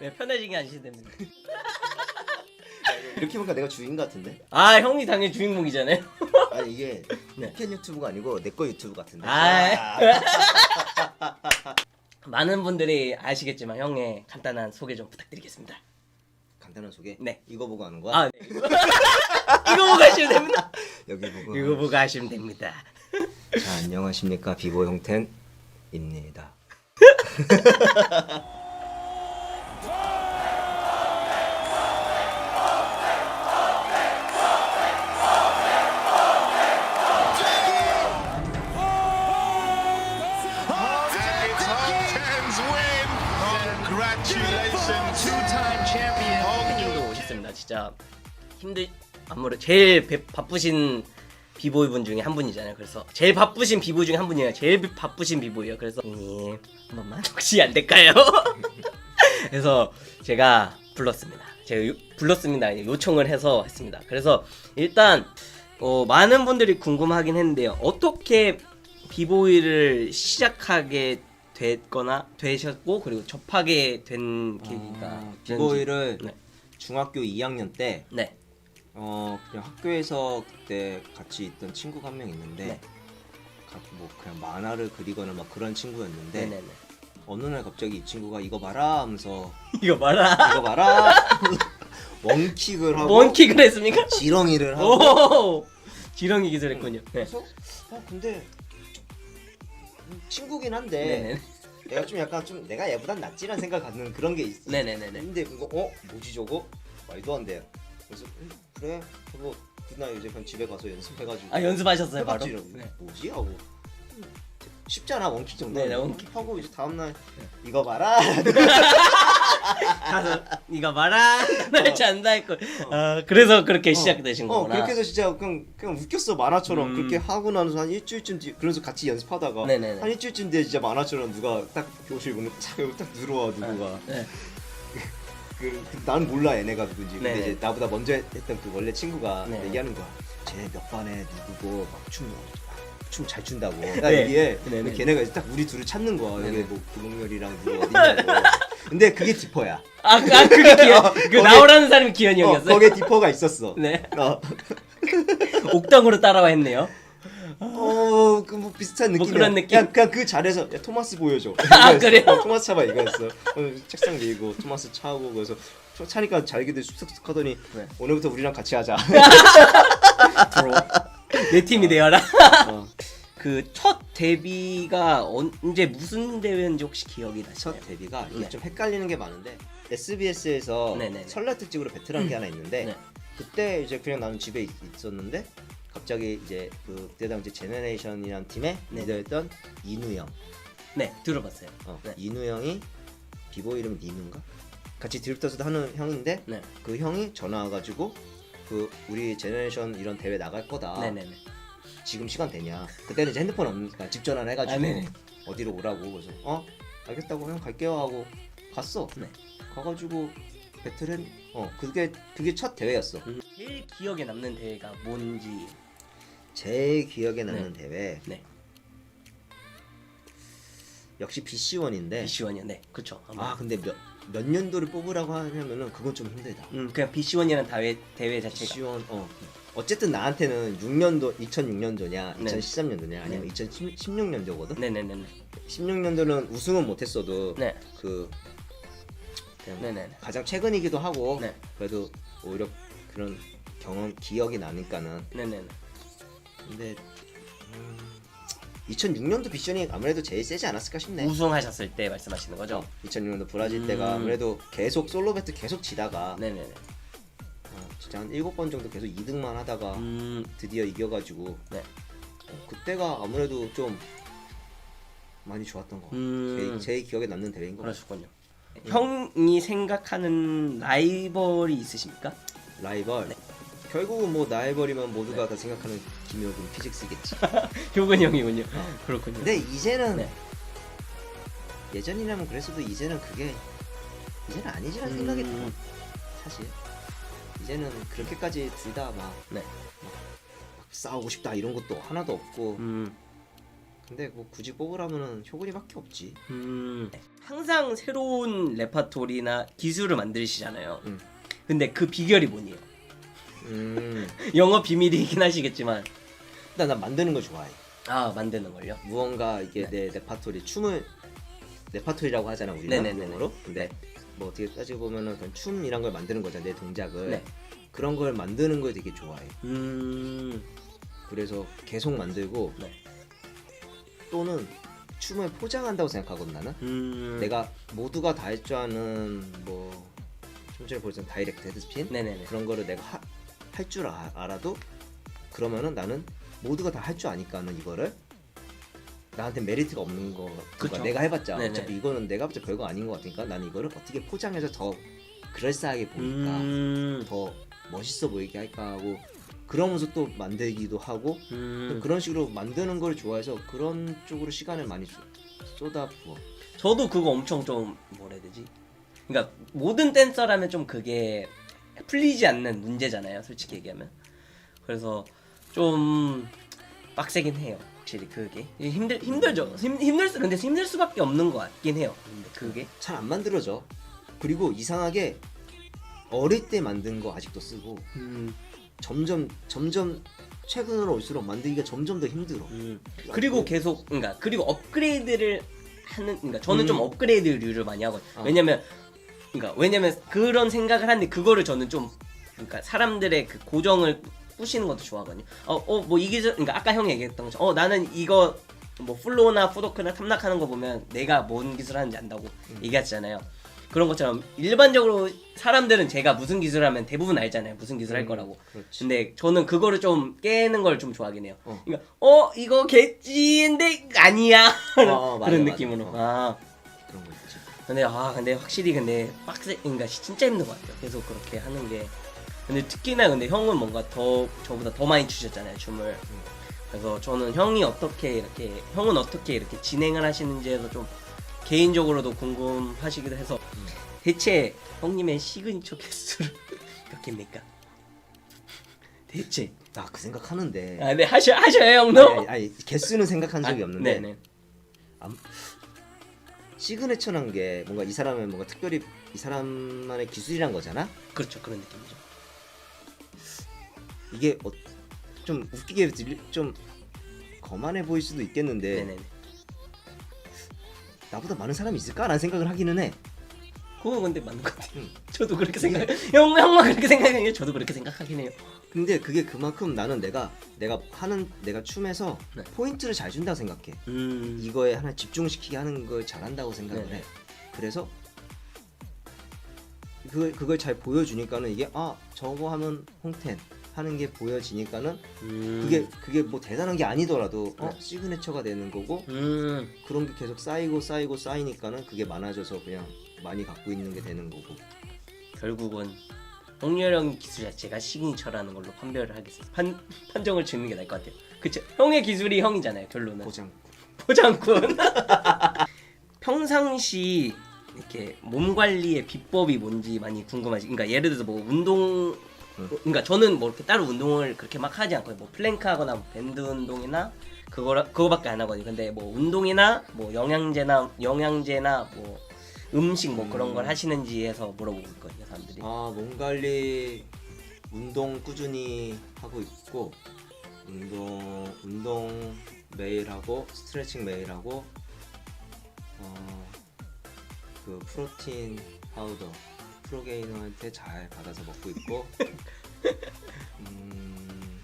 네, 편해지게 하시면 됩니다. 이렇게 보니까 내가 주인 같은데? 아 형이 당연히 주인공이잖아요. 아니 이게 네. 팬 유튜브가 아니고 내 거 유튜브 같은데. 아. 많은 분들이 아시겠지만 형의 간단한 소개 좀 부탁드리겠습니다. 간단한 소개. 네. 이거 보고 하는 거야? 아, 네. 이거 보고 하시면 됩니다. 여기 보고. 이거 보고 하시면 됩니다. 자 안녕하십니까 비보 형텐입니다. 진짜 힘들 아무래도 제일 배- 바쁘신 비보이 분 중에 한 분이잖아요. 그래서 제일 바쁘신 비보이 중에 한 분이에요. 제일 비- 바쁘신 비보이요. 그래서 형님 한 번만 혹시 안 될까요? 그래서 제가 불렀습니다. 제가 요- 불렀습니다. 아니, 요청을 해서 했습니다. 그래서 일단 어, 많은 분들이 궁금하긴 했는데요. 어떻게 비보이를 시작하게 됐거나 되셨고 그리고 접하게 된 계기가 아. 비보이를 네. 중학교 2학년 때 네. 어 그냥 학교에서 그때 같이 있던 친구가 한 명 있는데 네. 가- 뭐 그냥 만화를 그리거나 막 그런 친구였는데 네네네. 어느 날 갑자기 이 친구가 이거 봐라 하면서 이거 봐라. 이거 봐라 원킥을 하고 원킥을 했습니까? 지렁이를 하고 오. 지렁이 기술했군요. 네. 그래서 어 근데 친구긴 한데 네네. 내가 좀 약간 좀 내가 얘보단 낫지라는 생각 갖는 그런 게 있어. 네네네네. 근데 그거 어 뭐지 저거 말도 안 돼. 그래서 음, 그래 그거 그날 이제 그냥 집에 가서 연습해가지고 아 연습하셨어요 바로? 해봤지 이러고. 네. 뭐지 하고 음, 쉽잖아 원킥 정도. 네네, 원킥. 하고 이제 다음 날 이거 봐라. 가서 이거 봐라. 날치 안다 했고. 아 그래서 그렇게 시작되신 어 거구나. 그렇게 해서 진짜 그냥 그냥 웃겼어 만화처럼 음. 그렇게 하고 나서 한 일주일쯤 뒤 그래서 같이 연습하다가 네네네. 한 일주일쯤 뒤에 진짜 만화처럼 누가 딱 교실 여기 딱 들어와 누구가 네. 그, 그 나는 몰라 얘네가 누군지 근데 네네. 이제 나보다 먼저 했- 했던 그 원래 친구가 네네. 얘기하는 거야 쟤 몇 반에 누구고 막춤 춤 잘 춘다고 나 네. 네네. 근데 걔네가 딱 우리 둘을 찾는 거야. 여기 뭐 김홍렬이랑 누구 어디냐고 근데 그게 디퍼야 아, 그- 아 그게 기현. 그 거기- 나오라는 사람이 기현이 어, 형이었어요. 거기에 디퍼가 있었어 네. 어, 옥당으로 따라와 했네요. 어, 그 뭐 비슷한 뭐 느낌이야. 그런 느낌? 그냥, 그냥 그 자리에서 야, 토마스 보여줘. 아. 그래요? 어, 토마스 차봐 이거였어. 어, 책상 밀고 토마스 차고 그래서 차- 차니까 잘기들 쑥쑥 하더니 네. 오늘부터 우리랑 같이 하자. 내 팀이 되어라. 어, 그 첫 데뷔가 언제 무슨 대회인지 혹시 기억이 나시나요? 첫 데뷔가 이게 네. 좀 헷갈리는 게 많은데 SBS에서 네네네. 설날 특집으로 베트남 게 하나 있는데 네. 그때 이제 그냥 나는 집에 있, 있었는데 갑자기 이제 그 그때 당시 제네레이션이라는 팀의 네. 리더였던 이누영 네 들어봤어요. 어, 네. 이누영이 비보 이름 니누인가? 같이 드립터스도 하는 형인데 네. 그 형이 전화 와가지고 그 우리 제네레이션 이런 대회 나갈 거다. 네네네. 지금 시간 되냐? 그때는 이제 핸드폰 없으니까 집 전화를 해가지고 아, 네네. 어디로 오라고 그래서 어 알겠다고 형 갈게요 하고 갔어. 네. 가가지고 배틀은 어 그게 그게 첫 대회였어. 음, 제일 기억에 남는 대회가 뭔지. 제일 기억에 남는 대회 네. 역시 BC1인데 BC1이요. 네. 그렇죠. 아 근데 몇, 몇 년도를 뽑으라고 하냐면은 그건 좀 힘들다. 음 그냥 BC1이라는 대회 대회 자체가. BC1 어 어쨌든 나한테는 6년도 2006년도냐 네. 2013년도냐 아니면 2016년도거든. 네네네네. 16년도는 우승은 못했어도 네. 그 그냥 네네네. 가장 최근이기도 하고 네. 그래도 오히려 그런 경험 기억이 나니까는 네네네. 근데 음, 2006년도 비션이 아무래도 제일 세지 않았을까 싶네. 우승하셨을 때 말씀하시는 거죠? 어, 2006년도 브라질 음. 때가 아무래도 계속 솔로 배틀 계속 지다가 네네네. 어, 진짜 한 일곱 번 정도 계속 2등만 하다가 음 드디어 이겨가지고 네. 어, 그때가 아무래도 좀 많이 좋았던 거. 음. 제, 제 기억에 남는 대회인 거. 같아요. 그러셨군요. 형이 생각하는 라이벌이 있으십니까? 라이벌. 네. 결국은 뭐 라이벌이면 모두가 다 생각하는 김효근 피직스겠지. 효근 형이군요. 그렇군요. 근데 이제는 네. 예전이라면 그랬어도 이제는 그게 이제는 아니지라는 생각이 들어. 음. 사실 이제는 그렇게까지 둘 다 막 네. 싸우고 싶다 이런 것도 하나도 없고 음. 근데 뭐 굳이 뽑으라면은 효근이밖에 없지. 음, 항상 새로운 레파토리나 기술을 만드시잖아요. 음. 근데 그 비결이 뭐니요? 음. 영업 비밀이긴 하시겠지만 일단 난 만드는 걸 좋아해. 아 만드는 걸요? 무언가 이게 내 레파토리 춤을 레파토리라고 하잖아 우리는 네네네네. 영어로. 근데 뭐 어떻게 따지고 보면은 그냥 춤이란 걸 만드는 거잖아 내 동작을. 네. 그런 걸 만드는 걸 되게 좋아해. 음, 그래서 계속 만들고 네. 또는 춤을 포장한다고 생각하거든 나는. 음, 내가 모두가 다 할 줄 아는 뭐좀 전에 보였던 다이렉트 헤드스핀 네네네. 그런 거를 내가 할 줄 알아도 그러면은 나는 모두가 다 할 줄 아니까는 이거를 나한테 메리트가 없는 거 그쵸. 그러니까 내가 해봤자 네네. 어차피 이거는 내가 봤자 별거 아닌 것 같으니까 나는 이거를 어떻게 포장해서 더 그럴싸하게 보니까 음, 더 멋있어 보이게 할까 하고 그러면서 또 만들기도 하고 음, 그런 식으로 만드는 걸 좋아해서 그런 쪽으로 시간을 많이 쏟- 쏟아부어 저도 그거 엄청 좀 뭐라 해야 되지? 그러니까 모든 댄서라면 좀 그게 풀리지 않는 문제잖아요, 솔직히 얘기하면. 그래서 좀 빡세긴 해요, 확실히 그게 힘들 힘들죠. 힘, 힘들 수 근데 힘들 수밖에 없는 것 같긴 해요. 근데 그게 잘 안 만들어져 그리고 이상하게 어릴 때 만든 거 아직도 쓰고 음, 점점 점점 최근으로 올수록 만들기가 점점 더 힘들어. 음. 그리고 계속 그러니까 그리고 업그레이드를 하는 그러니까 저는 좀 음. 업그레이드류를 많이 하거든요. 어. 왜냐면 그러니까 왜냐면 그런 생각을 하는데 그거를 저는 좀 그러니까 사람들의 그 고정을 부시는 것도 좋아하거든요. 어 어 뭐 이 기술 그러니까 아까 형이 얘기했던 것처럼 어 나는 이거 뭐 플로우나 푸도크나 탐락하는 거 보면 내가 뭔 기술 하는지 안다고 얘기하잖아요. 그런 것처럼 일반적으로 사람들은 제가 무슨 기술 하면 대부분 알잖아요. 무슨 기술 할 음, 거라고. 그렇지. 근데 저는 그거를 좀 깨는 걸 좀 좋아하긴 해요. 어. 그러니까 어 이거 겠지인데 아니야 어, 맞아, 그런 맞아. 느낌으로. 어. 아 그런 거 있지. 근데 아 근데 확실히 근데 빡세 그러니까 진짜 힘든 것 같아요. 계속 그렇게 하는 게. 근데 특히나 근데 형은 뭔가 더 저보다 더 많이 추셨잖아요 춤을. 그래서 저는 형이 어떻게 이렇게 형은 어떻게 이렇게 진행을 하시는지에서 좀 개인적으로도 궁금하시기도 해서 대체 형님의 시그니처 개수를 몇 개입니까? 대체 나 그 생각하는데. 아, 네 하셔 하셔요 형도. 아니, 아니 개수는 생각한 적이 아, 없는데 네네. 시그네처란 게 뭔가 이 사람은 뭔가 특별히 이 사람만의 기술이란 거잖아. 그렇죠 그런 느낌이죠. 이게 어, 좀 웃기게 좀 거만해 보일 수도 있겠는데 네네. 나보다 많은 사람이 있을까라는 생각을 하기는 해. 그거 근데 맞는 것 같아요. 응. 저도 그렇게 생각. 형 형만 그렇게 생각해요. 저도 그렇게 생각하긴 해요. 근데 그게 그만큼 나는 내가 내가 하는 내가 춤에서 네. 포인트를 잘 준다 고 생각해. 음. 이거에 하나 집중시키게 하는 걸 잘한다고 생각을 네네. 해. 그래서 그걸 그걸 잘 보여주니까는 이게 아 저거 하면 홍텐 하는 게 보여지니까는 음. 그게 그게 뭐 대단한 게 아니더라도 어, 네. 시그네처가 되는 거고 음. 그런 게 계속 쌓이고 쌓이고 쌓이니까는 그게 많아져서 그냥 많이 갖고 있는 게 되는 거고. 결국은 홍렬형 기술 자체가 시그니처라는 걸로 판별을 하겠습니다. 판 판정을 짓는 게 나을 것 같아요. 그쵸? 형의 기술이 형이잖아요. 결론은. 포장. 포장꾼. 평상시 이렇게 몸 관리의 비법이 뭔지 많이 궁금하지. 그러니까 예를 들어서 뭐 운동 응. 그러니까 저는 뭐 이렇게 따로 운동을 그렇게 막 하지 않고 뭐 플랭크 하거나 뭐 밴드 운동이나 그거 그거밖에 안 하거든요. 근데 뭐 운동이나 뭐 영양제나 영양제나 뭐 음식 뭐 그런 걸 음. 하시는지 해서 물어보고 있거든요, 사람들이. 아, 몸 관리 운동 꾸준히 하고 있고 운동 운동 매일 하고 스트레칭 매일 하고 어, 그 프로틴 파우더 프로게이너한테 잘 받아서 먹고 있고 음,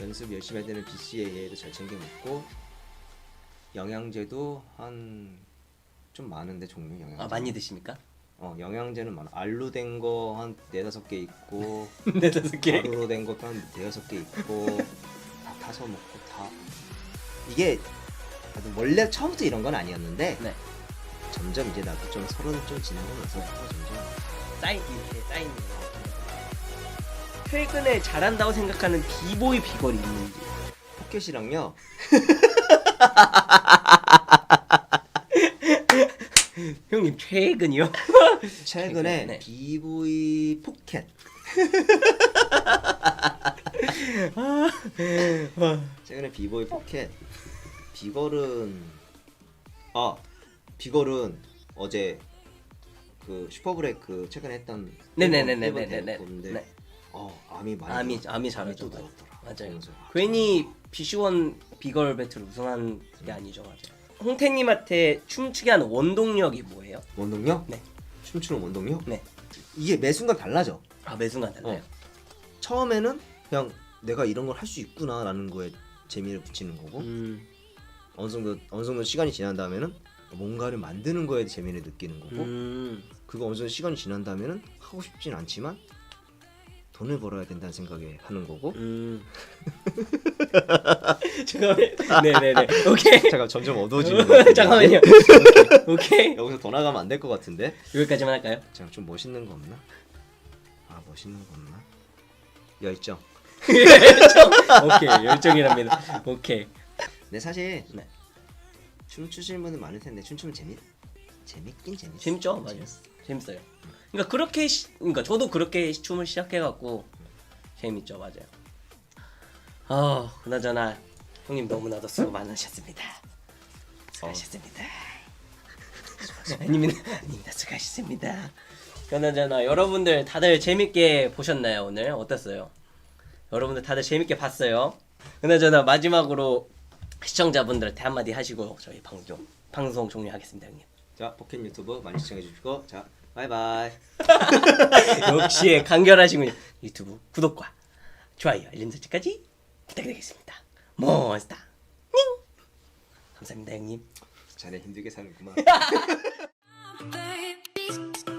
연습 열심히 할 때는 BCAA도 잘 챙겨 먹고 영양제도 한 좀 많은데 종류 영양제 아 많이 드십니까? 어 영양제는 많아 알로 된 거 한 네다섯 개 있고 네 다섯 개. 가루로 된 것도 한 대여섯 개 있고 다 타서 먹고 다 이게 원래 처음부터 이런 건 아니었는데 네. 점점 이제 나도 좀 서른 좀 지나고 나서 점점 쌓인 이렇게 거. 최근에 잘한다고 생각하는 비보이 비결이 있는지. 포켓이랑요 형님 최근이요? 최근에 네. 비보이 포켓 최근에 비보이 포켓 비걸은 아 비걸은 어제 그 슈퍼브레이크 최근에 했던 네네네네네네. 건데 네. 어 암이 많이 암이 늘었- 암이 잘하죠. 또 늘었더라. 맞아요. 아, 괜히 비시원 비걸 배틀 우승한 게 아니죠, 맞아요. 홍태님한테 춤추게 하는 원동력이 뭐예요? 원동력? 네. 춤추는 원동력? 네. 이게 매 순간 달라져. 아 매순간 달라요. 어. 처음에는 그냥 내가 이런 걸 할 수 있구나라는 거에 재미를 붙이는 거고 음, 어느 정도 어느 정도 시간이 지난 다음에는 뭔가를 만드는 거에 재미를 느끼는 거고 음, 그거 어느 정도 시간이 지난 다음에는 하고 싶진 않지만 돈을 벌어야 된다는 생각에 하는 거고 음. 잠깐만. 네네네. 오케이. 잠깐 점점 어두워지는 거 잠깐만요. 오케이. 여기서 더 나가면 안 될 것 같은데 여기까지만 할까요? 잠깐 좀 멋있는 거 없나? 아 멋있는 거 없나? 열정 열정. 오케이 열정이랍니다. 오케이. 근데 사실 네. 춤추시는 분은 많을 텐데 춤추면 재미 재밌긴 재밌어 재밌죠, 맞아요. 재밌어요. 그러니까 그렇게 시, 그러니까 저도 그렇게 춤을 시작해 갖고 재밌죠, 맞아요. 아, 그나저나 형님 너무나도 수고 많으셨습니다. 수고하셨습니다. 아닙니다, 아닙니다, 수고하셨습니다. 그나저나 여러분들 다들 재밌게 보셨나요 오늘 어땠어요? 여러분들 다들 재밌게 봤어요. 그나저나 마지막으로 시청자분들한테 한마디 하시고 저희 방송 방송 종료하겠습니다, 형님. 자 포켓 유튜브 많이 시청해 주시고 자 바이바이 역시 간결하시군요. 유튜브 구독과 좋아요, 알림 설정까지 부탁드리겠습니다. 몬스터 닝 감사합니다 형님. 자네 힘들게 사는구만